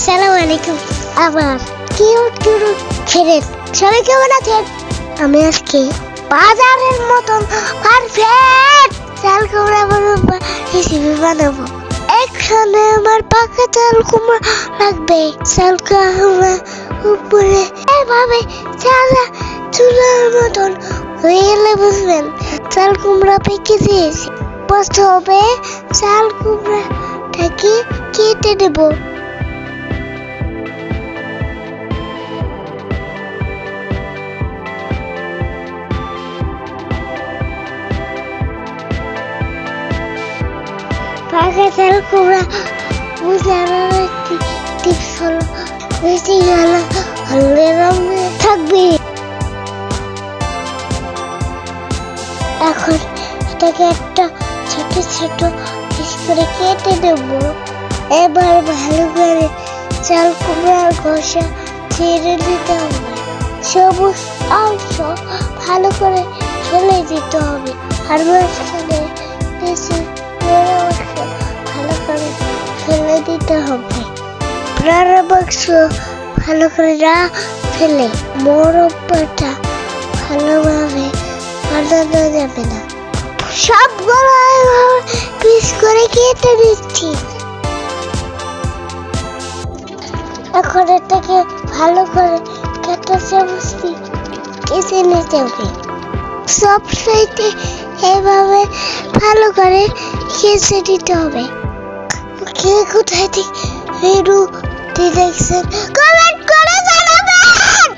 আসসালামু আলাইকুম। আবার কিউট কিউট খেলেন সবাই কেমন আছেন? আমি আজকে বাজারের মতন পারফেক্ট চাল কুমড়া বড় রেসিপি বানাবো। এখানে আমার পাকা চাল কুমড়া লাগবে। চাল কুমড়া উপরে এভাবে চালা চুলার মতন হয়ে গেলে বুঝবেন, চাল কুমড়া পেকে দিয়েছি প্রথমে চাল কুমড়াটাকে কেটে দেবো এখন এটাকে একটা ছোট ছোট পিস করে কেটে দেব এবার ভালো করে চাল কুমড়ার ঘষা ছেড়ে দিতে হবে। সবুজ অংশ ভালো করে ফেলে দিতে হবে। আর মাঝখানে দিতে হবে। বড় বাক্স ভালো করে না ফেলে মোরব্বাটা ভালোভাবে বানানো যাবে না। পিস করে এখন এটাকে ভালো করে কেটে চামচটি কেটে নিতে হবে। সব সাইডে এভাবে ভালো করে কেটে দিতে হবে। কে কোথায় থেকে দেখছেন কমেন্ট করে জানাবেন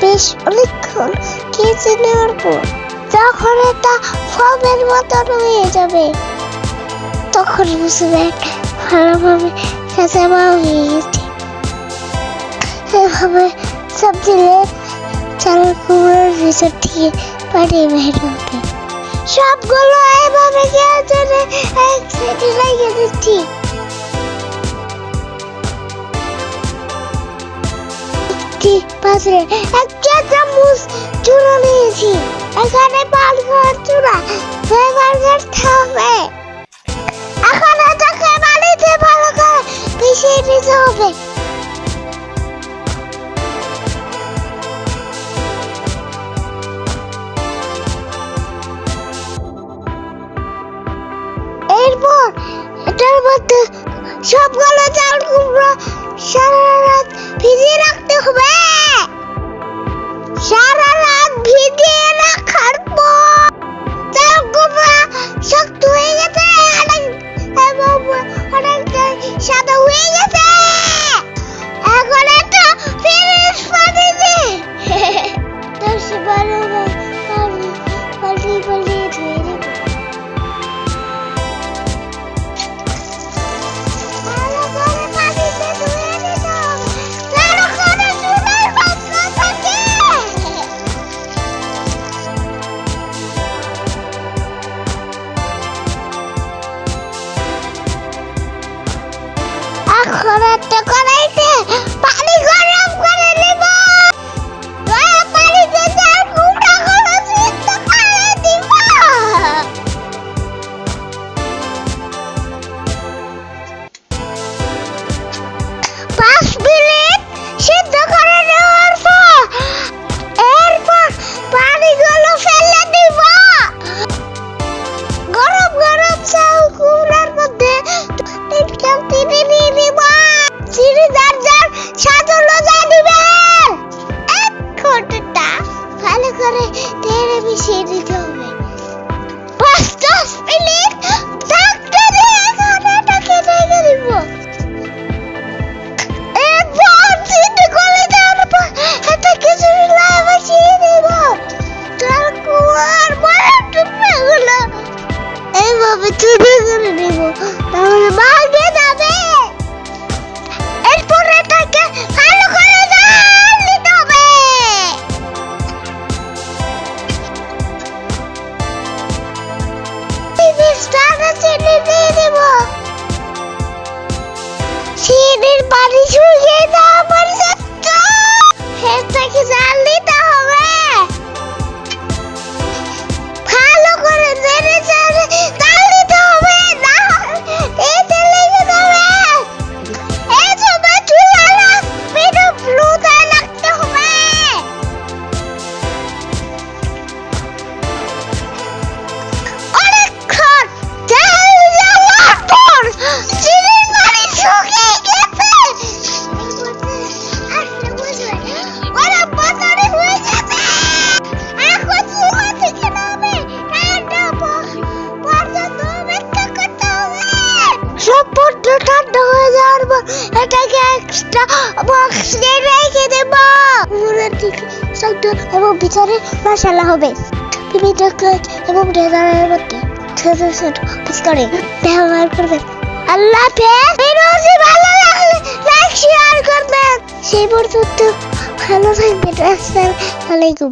বেশ অনেকক্ষণ কেচে নেওয়ার পর, যখন এটা ফর্মের মতন হয়ে যাবে, তখন বুঝবেন ভালোভাবে কাঁচা মাও হয়ে এভাবে সব দিলে চাল কুমড়োর ভিতর থেকে পানি বের হবে সবগুলো এভাবে কেচে এক সাইডে লাগিয়ে দিচ্ছি। একটি পাত্রে এক চামচ চুড়ো নিয়েছি। এখানে বার্গার চূড়া বার্গার থাকবে। এখন এরপর এটার মধ্যে সবগুলো চাল কুমড়ো সারা রাত ভিজিয়ে রাখতে হবে। সারা রাত ভিজিয়ে এখন একটা কড়াইতে পানি बारिश हुई है ना बरसात ভিতরে মশলা হবে। তুমি চকলেট এবং ডেজারের মধ্যে পিস করে। ব্যবহার করবেন আল্লাহ ভালো লাগলে লাইক শেয়ার করবেন। সেই পর্যন্ত ভালো থাকবেন। আসসালামু আলাইকুম।